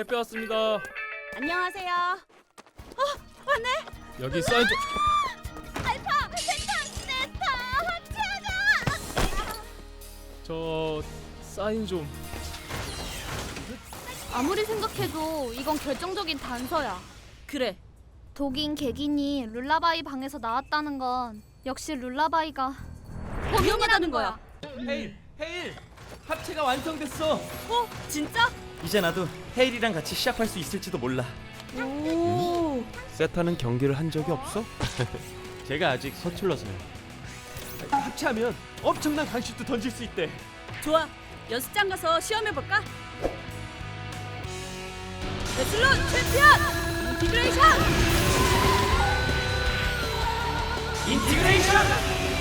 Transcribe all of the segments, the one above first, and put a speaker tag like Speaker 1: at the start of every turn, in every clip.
Speaker 1: 택배 왔습니다.
Speaker 2: 안녕하세요. 어, 왔네.
Speaker 1: 여기 사인 좀.
Speaker 2: 알파, 베타, 세타, 합체하자.
Speaker 1: 저 사인 좀.
Speaker 3: 아무리 생각해도 이건 결정적인 단서야.
Speaker 2: 그래.
Speaker 3: 독인 개긴이 룰라바이 방에서 나왔다는 건 역시 룰라바이가
Speaker 2: 위험하다는 거야.
Speaker 4: 헤일, 헤일, 합체가 완성됐어.
Speaker 2: 어, 진짜?
Speaker 4: 이제 나도 헤일이랑 같이 시합할 수 있을지도 몰라.
Speaker 2: 오.
Speaker 1: 세타는 경기를 한 적이 없어?
Speaker 4: 제가 아직 서툴러서요. 합체하면 엄청난 강슛도 던질 수 있대.
Speaker 2: 좋아. 연습장 가서 시험해 볼까? 레슬론 챔피언 인티그레이션.
Speaker 4: 인티그레이션.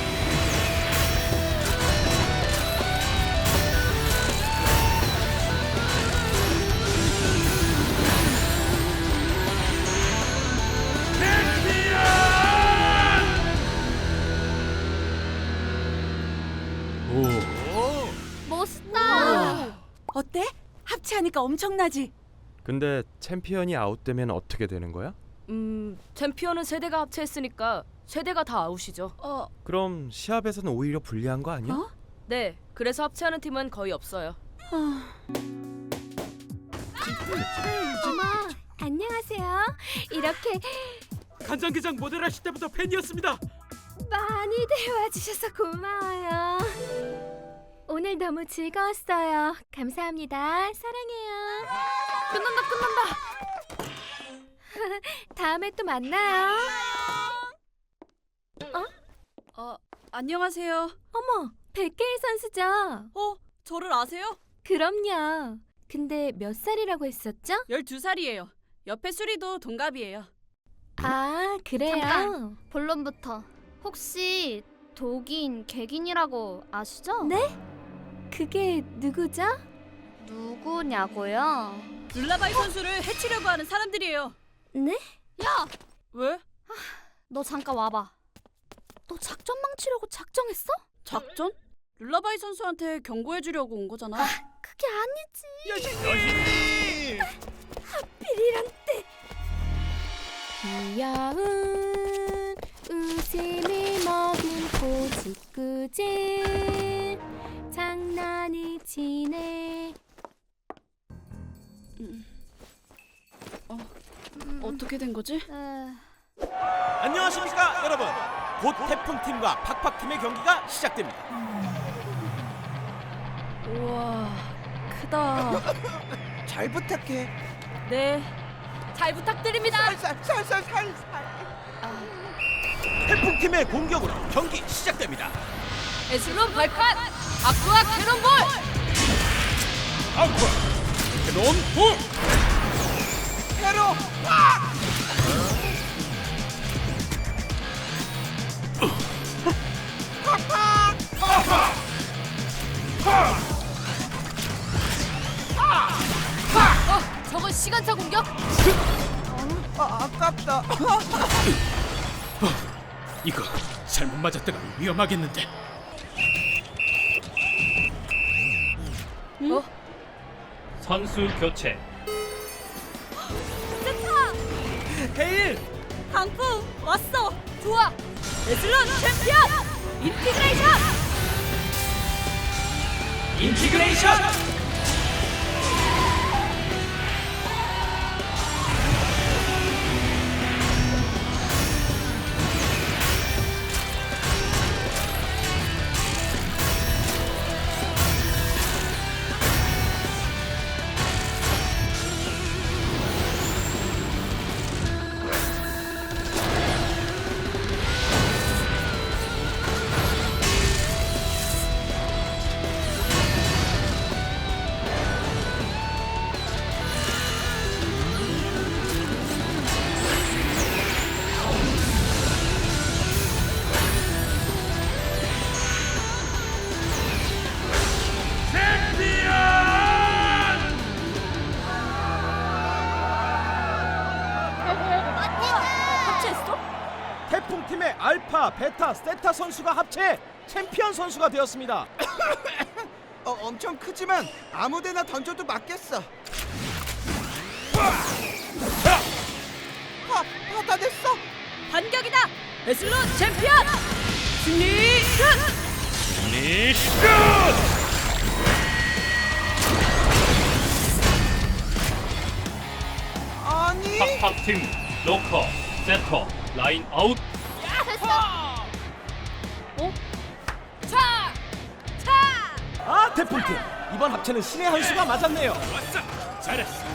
Speaker 2: 합체하니까 엄청나지?
Speaker 1: 근데 챔피언이 아웃되면 어떻게 되는 거야?
Speaker 5: 음, 챔피언은 세대가 합체했으니까 세대가 다 아웃이죠.
Speaker 2: 어,
Speaker 1: 그럼 시합에서는 오히려 불리한 거 아니야?
Speaker 2: 어?
Speaker 5: 네, 그래서 합체하는 팀은 거의 없어요.
Speaker 3: 어머, 안녕하세요. 이렇게
Speaker 4: 간장게장 모델 하실 때부터 팬이었습니다.
Speaker 3: 많이들 와주셔서 고마워요. 오늘 너무 즐거웠어요. 감사합니다. 사랑해요. 끝난다, 끝난다. 다음에 또 만나요.
Speaker 2: 어, 안녕하세요.
Speaker 3: 어머, 백개의 선수죠?
Speaker 2: 어, 저를 아세요?
Speaker 3: 그럼요. 근데 몇 살이라고 했었죠?
Speaker 2: 12살이에요. 옆에 수리도 동갑이에요.
Speaker 3: 아, 그래요?
Speaker 6: 잠깐. 본론부터 혹시 독인 개긴이라고 아시죠?
Speaker 3: 네? 그게 누구죠?
Speaker 6: 누구냐고요?
Speaker 2: 룰라바이 선수를 해치려고 하는 사람들이에요.
Speaker 3: 네?
Speaker 6: 야,
Speaker 2: 왜?
Speaker 6: 너 잠깐 와봐. 너 작전 망치려고 작정했어?
Speaker 2: 작전? 룰라바이 선수한테 경고해 주려고 온 거잖아.
Speaker 6: 그게 아니지.
Speaker 3: 비리란 때 귀여운 웃음을 머금 고집구질 장난이 치네
Speaker 2: 어떻게 된 거지?
Speaker 6: 에,
Speaker 4: 안녕하십니까 여러분. 곧 태풍 팀과 팍팍 팀의 경기가 시작됩니다.
Speaker 2: 우와, 크다.
Speaker 7: 잘 부탁해.
Speaker 2: 네, 잘 부탁드립니다.
Speaker 7: 살살 살살 살살.
Speaker 4: 태풍 팀의 공격으로 경기 시작됩니다.
Speaker 5: 에슬론 발칸! 아쿠아 캐논볼!
Speaker 4: 아쿠아 캐논 볼.
Speaker 7: 테러.
Speaker 5: 어, 저건 시간차 공격?
Speaker 7: 아, 아깝다.
Speaker 8: 이거 잘못 맞았다가 위험하겠는데. 선수 교체.
Speaker 4: 헤일.
Speaker 2: 강풍 왔어. 좋아. 레슬론 챔피언 인티그레이션.
Speaker 4: 인티그레이션. 베타, 세타 선수가 합체 챔피언 선수가 되었습니다.
Speaker 7: 어, 엄청 크지만 아무데나 던져도 맞겠어. 아, 받아냈어.
Speaker 5: 반격이다. 에슬론 챔피언. 승리.
Speaker 7: 아니.
Speaker 8: 팍팍팀 로커 세터 라인 아웃
Speaker 5: 차. 차.
Speaker 4: 아 태풍팀 이번 합체는 신의 한 수가 맞았네요.
Speaker 8: 잘했어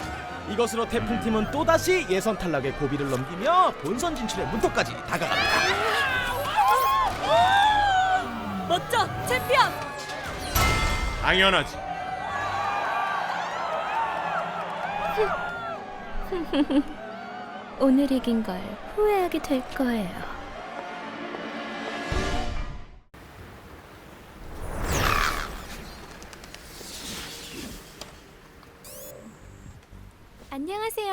Speaker 4: 이것으로 태풍팀은 또다시 예선 탈락의 고비를 넘기며 본선 진출의 문턱까지 다가갑니다.
Speaker 5: 멋져 챔피언.
Speaker 1: 당연하지.
Speaker 3: 오늘 이긴 걸 후회하게 될 거예요.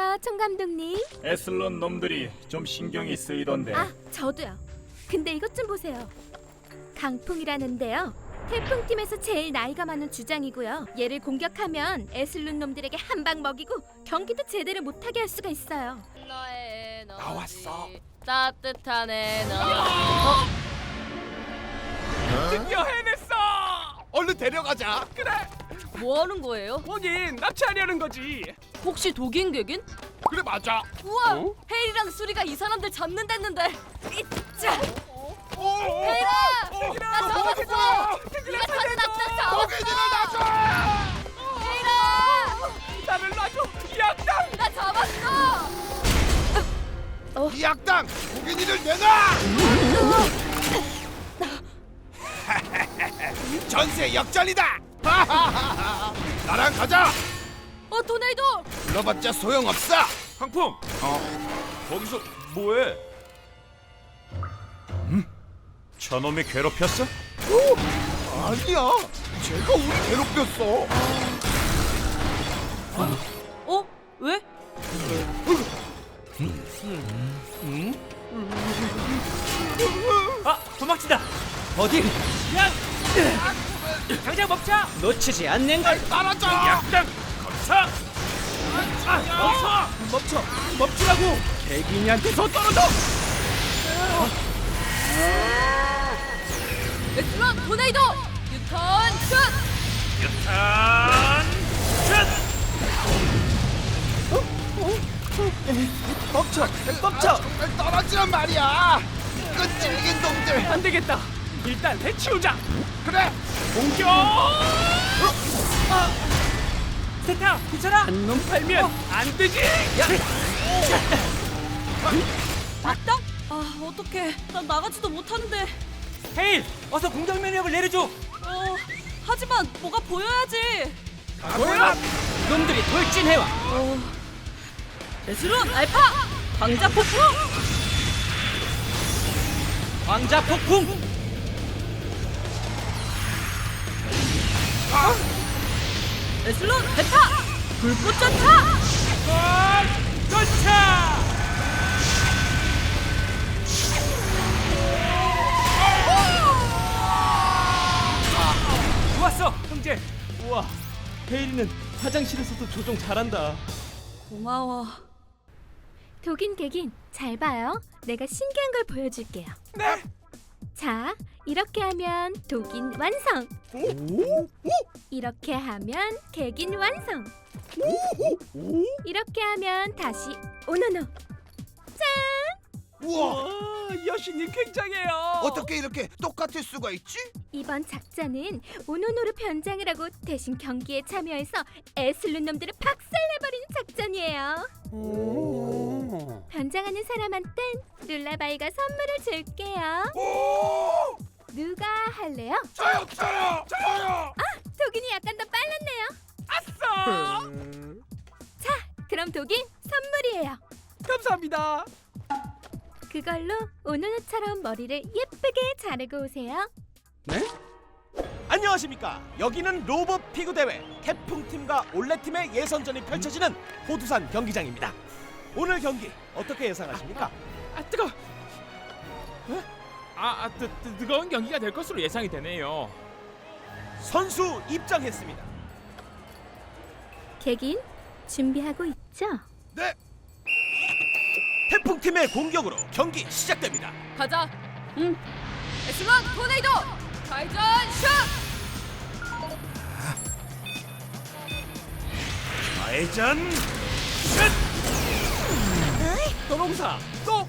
Speaker 3: 안녕하세요, 총 감독님.
Speaker 8: 에슬론 놈들이 좀 신경이 쓰이던데
Speaker 3: 아, 저도요. 근데 이것 좀 보세요. 강풍이라는데요. 태풍 팀에서 제일 나이가 많은 주장이고요. 얘를 공격하면 에슬룬 놈들에게 한 방 먹이고 경기도 제대로 못하게 할 수가 있어요.
Speaker 5: 너의 너지.
Speaker 7: 나왔어.
Speaker 5: 따뜻한 에너.
Speaker 7: 드디어 해냈어. 얼른 데려가자. 그래.
Speaker 5: 뭐 하는 거예요?
Speaker 7: 거긴 납치하려는 거지.
Speaker 5: 혹시 독인 객인?
Speaker 7: 그래 맞아.
Speaker 5: 우와,
Speaker 7: 어?
Speaker 5: 헤일이랑 수리가 이 사람들 잡는다는데. 이짜.
Speaker 7: 오.
Speaker 5: 헤일아, 나 잡았어. 네가 다른 남자 잡았어. 헤일아,
Speaker 7: 나를 놔줘. 이 악당.
Speaker 5: 나 잡았어.
Speaker 7: 이 악당. 고객님을 내놔. 전세 역전이다. 나랑 가자.
Speaker 5: 어, 도네이도.
Speaker 7: 불러봤자 소용없어.
Speaker 1: 황풍. 어. 거기서 뭐해? 음? 저놈이 괴롭혔어?
Speaker 7: 아니야. 제가 우리 괴롭혔어.
Speaker 5: 어? 왜?
Speaker 4: 아 도망치다. 어디? 야! 당장 먹자. 놓치지 않는 걸.
Speaker 7: 따라줘.
Speaker 8: 약당 검사
Speaker 4: 멈춰! 멈춰! 멈추라고! 개기니한테서 떨어져!
Speaker 5: 에슬론 도네이도. 유턴 슛.
Speaker 8: 유탄
Speaker 4: 멈춰! 멈춰!
Speaker 7: 정말 떨어지란 말이야. 끈질긴 놈들.
Speaker 4: 안 되겠다. 일단 해치우자.
Speaker 7: 그래.
Speaker 4: 공격! 세타, 괜찮아? 한놈 팔면 안 되지. 야!
Speaker 2: 악당? 아 어떡해. 난 나가지도 못하는데.
Speaker 4: 헤일, 어서 공격 면역을 내려줘.
Speaker 2: 어 하지만 뭐가 보여야지.
Speaker 4: 뭐야? 놈들이 돌진해와.
Speaker 2: 에슬론 알파. 광자 폭풍.
Speaker 4: 왕자 폭풍.
Speaker 2: 에슬론 베타. 불꽃 전차.
Speaker 4: 쫓아! 좋았어, 형제. 우와, 헤일이는 화장실에서도 조종 잘한다.
Speaker 2: 고마워.
Speaker 3: 독인 개긴 잘 봐요. 내가 신기한 걸 보여줄게요.
Speaker 7: 네.
Speaker 3: 자, 이렇게 하면 독인 완성.
Speaker 7: 오.
Speaker 3: 이렇게 하면 개긴 완성. 이렇게 하면 다시 오노노.
Speaker 7: 우와.
Speaker 4: 와, 여신이 굉장해요.
Speaker 7: 어떻게 이렇게 똑같을 수가 있지?
Speaker 3: 이번 작전은 오노노로 변장을 하고 대신 경기에 참여해서 에슬룬 놈들을 박살내버리는 작전이에요.
Speaker 7: 오.
Speaker 3: 변장하는 사람한텐 룰라바이가 선물을 줄게요.
Speaker 7: 오.
Speaker 3: 누가 할래요?
Speaker 7: 저요 저요 저요.
Speaker 3: 독인이 약간 더 빨랐네요.
Speaker 7: 아싸.
Speaker 3: 그럼 독인 선물이에요.
Speaker 4: 감사합니다.
Speaker 3: 그걸로 오노노처럼 머리를 예쁘게 자르고 오세요.
Speaker 4: 네? 안녕하십니까. 여기는 로봇 피구 대회 태풍 팀과 올레 팀의 예선전이 펼쳐지는 호두산 경기장입니다. 오늘 경기 어떻게 예상하십니까?
Speaker 9: 아 뜨거. 아, 아 뜨, 뜨, 뜨거운 경기가 될 것으로 예상이 되네요.
Speaker 4: 선수 입장했습니다.
Speaker 3: 개긴 준비하고 있죠?
Speaker 7: 네.
Speaker 4: 태풍 팀의 공격으로 경기 시작됩니다.
Speaker 5: 가자. 응. 에슬론 토네이도. 좌회전 슛.
Speaker 4: 좌회전 슛!
Speaker 9: 도롱사 또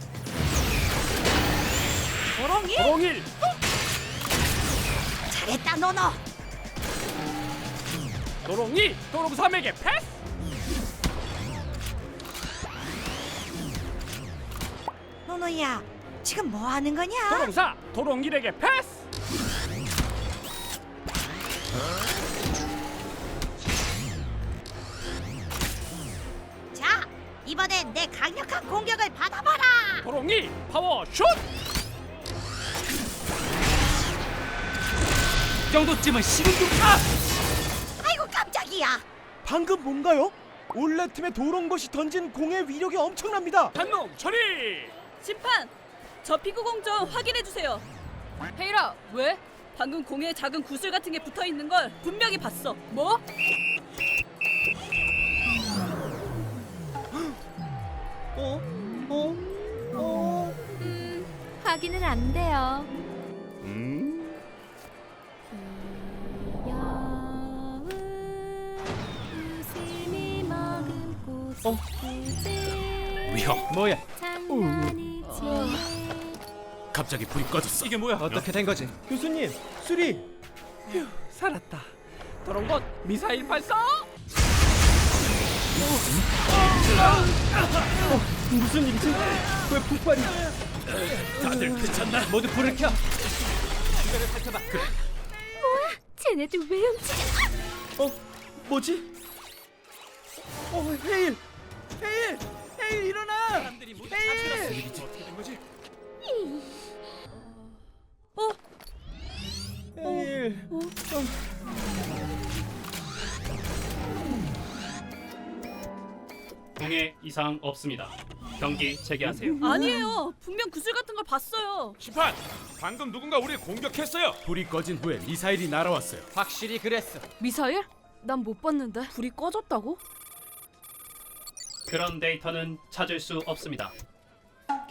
Speaker 2: 도롱이?
Speaker 9: 도롱일
Speaker 3: 잘했다 너너.
Speaker 9: 도롱이 도롱삼에게 패스.
Speaker 3: 노노야, 지금 뭐 하는 거냐?
Speaker 9: 도롱사 도롱일에게 패스.
Speaker 3: 자, 이번엔 내 강력한 공격을 받아봐라.
Speaker 9: 도롱이 파워 슛. 이 정도쯤은 시름둥가.
Speaker 3: 아이고 깜짝이야.
Speaker 4: 방금 뭔가요? 올레 팀의 도롱것이 던진 공의 위력이 엄청납니다.
Speaker 9: 단농 처리.
Speaker 2: 심판! 저 피구 공정 확인해 주세요.
Speaker 5: 헤이라 왜?
Speaker 2: 방금 공에 작은 구슬 같은 게 붙어 있는 걸 분명히 봤어.
Speaker 5: 뭐?
Speaker 4: 어? 어? 어?
Speaker 3: 확인은 안 돼요.
Speaker 4: 어?
Speaker 9: 위험. 뭐야?
Speaker 4: 갑자기 불이 꺼졌어.
Speaker 9: 이게 뭐야?
Speaker 4: 어떻게 된 거지? 교수님, 수리.
Speaker 9: 살았다. 도롱것 미사일 발사.
Speaker 4: 무슨 일이지? 왜 폭발이? 다들 괜찮나? 모두 불을 켜.
Speaker 3: 쟤네들 왜 움직여?
Speaker 4: 어? 뭐지? 어, 헤일! 헤일! 헤일 일어나! 헤일! 된 거지?
Speaker 2: 어?
Speaker 4: 헤일.
Speaker 8: 공에 이상 없습니다. 경기 재개하세요.
Speaker 2: 아니에요. 분명 구슬 같은 걸 봤어요.
Speaker 9: 심판, 방금 누군가 우리 공격했어요.
Speaker 4: 불이 꺼진 후에 미사일이 날아왔어요.
Speaker 7: 확실히 그랬어.
Speaker 5: 미사일? 난 못 봤는데.
Speaker 2: 불이 꺼졌다고?
Speaker 8: 그런 데이터는 찾을 수 없습니다.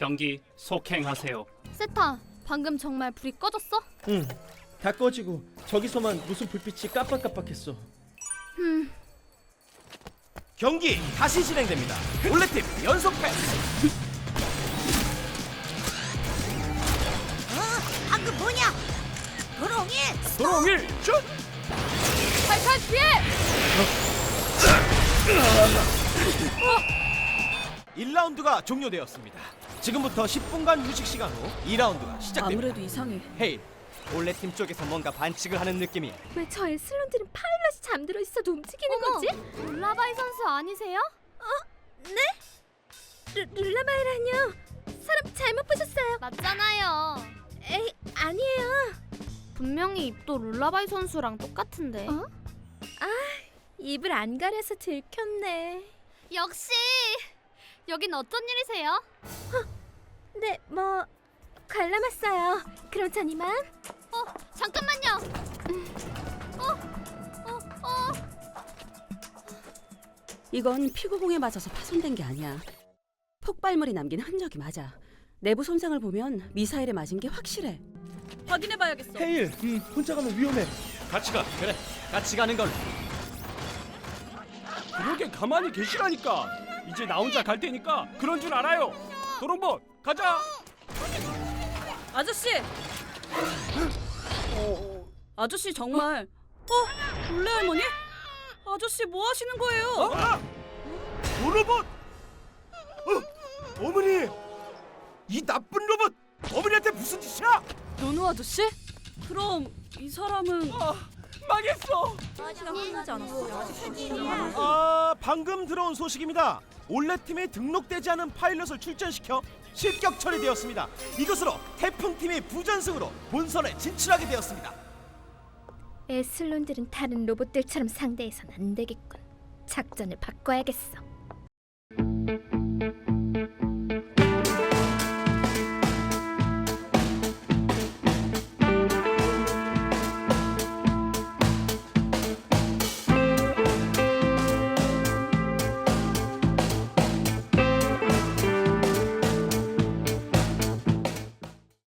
Speaker 8: 경기 속행하세요.
Speaker 6: 세타, 방금 정말 불이 꺼졌어?
Speaker 10: 응. 다 꺼지고 저기서만 무슨 불빛이 깜빡깜빡했어.
Speaker 6: 흠,
Speaker 4: 경기 다시 진행됩니다. 올레팀 연속 패스.
Speaker 3: 어? 방금 뭐냐? 도롱이
Speaker 9: 도롱일 슛.
Speaker 5: 탈탈 피해.
Speaker 4: 1라운드가 종료되었습니다. 지금부터 10분간 휴식 시간 후 2라운드가 시작됩니다.
Speaker 2: 아무래도 이상해.
Speaker 4: 헤일, 올레팀 쪽에서 뭔가 반칙을 하는 느낌이야.
Speaker 3: 왜저 에슬론들은 파일럿이 잠들어 있어도 움직이는
Speaker 6: 어머,
Speaker 3: 거지?
Speaker 6: 룰라바이 선수 아니세요?
Speaker 3: 루, 룰라바이라뇨? 사람 잘못 보셨어요.
Speaker 6: 맞잖아요.
Speaker 3: 에이 아니에요.
Speaker 6: 분명히 입도 룰라바이 선수랑 똑같은데.
Speaker 3: 어? 입을 안 가려서 들켰네.
Speaker 6: 역시 여긴 어쩐 일이세요?
Speaker 3: 네, 뭐 관람했어요. 그럼 전 이만.
Speaker 6: 어, 잠깐만요. 음. 어, 어, 어.
Speaker 11: 이건 피구공에 맞아서 파손된 게 아니야. 폭발물이 남긴 흔적이 맞아. 내부 손상을 보면 미사일에 맞은 게 확실해.
Speaker 2: 확인해 봐야겠어.
Speaker 10: 헤일, 혼자 가면 위험해.
Speaker 9: 같이 가.
Speaker 4: 그래, 같이 가는 걸로.
Speaker 9: 그러게 가만히 계시라니까. 이제 나 혼자 갈 테니까 그런 줄 알아요. 도롱봇 가자.
Speaker 2: 아저씨. 아저씨 정말. 어? 원래 할머니? 아저씨 뭐 하시는 거예요?
Speaker 4: 로봇! 어, 어머니! 이 나쁜 로봇! 어머니한테 무슨 짓이야?
Speaker 5: 노노 아저씨?
Speaker 2: 그럼 이 사람은
Speaker 9: 망했어.
Speaker 4: 아, 방금 들어온 소식입니다. 올레팀에 등록되지 않은 파일럿을 출전시켜 실격 처리되었습니다. 이것으로 태풍팀이 부전승으로 본선에 진출하게 되었습니다.
Speaker 3: 에슬론들은 다른 로봇들처럼 상대해선 안 되겠군. 작전을 바꿔야겠어.